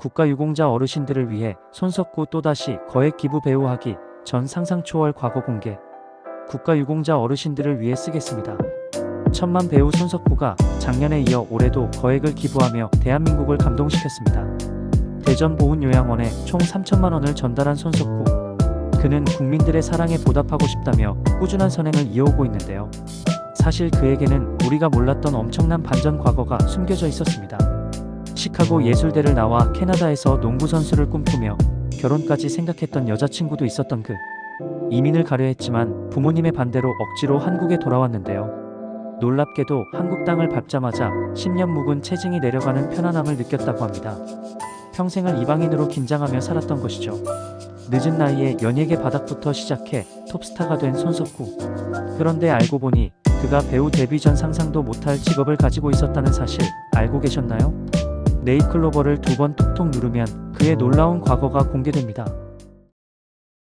국가유공자 어르신들을 위해 손석구 또다시 거액 기부 배우하기 전 상상 초월 과거 공개. 국가유공자 어르신들을 위해 쓰겠습니다. 천만 배우 손석구가 작년에 이어 올해도 거액을 기부하며 대한민국을 감동시켰습니다. 대전 보훈요양원에 총 3천만 원을 전달한 손석구. 그는 국민들의 사랑에 보답하고 싶다며 꾸준한 선행을 이어오고 있는데요. 사실 그에게는 우리가 몰랐던 엄청난 반전 과거가 숨겨져 있었습니다. 시카고 예술대를 나와 캐나다에서 농구 선수를 꿈꾸며 결혼까지 생각했던 여자친구도 있었던 그. 이민을 가려 했지만 부모님의 반대로 억지로 한국에 돌아왔는데요. 놀랍게도 한국 땅을 밟자마자 10년 묵은 체증이 내려가는 편안함을 느꼈다고 합니다. 평생을 이방인으로 긴장하며 살았던 것이죠. 늦은 나이에 연예계 바닥부터 시작해 톱스타가 된 손석구. 그런데 알고 보니 그가 배우 데뷔 전 상상도 못할 직업을 가지고 있었다는 사실 알고 계셨나요? 네잎클로버를 두 번 톡톡 누르면 그의 놀라운 과거가 공개됩니다.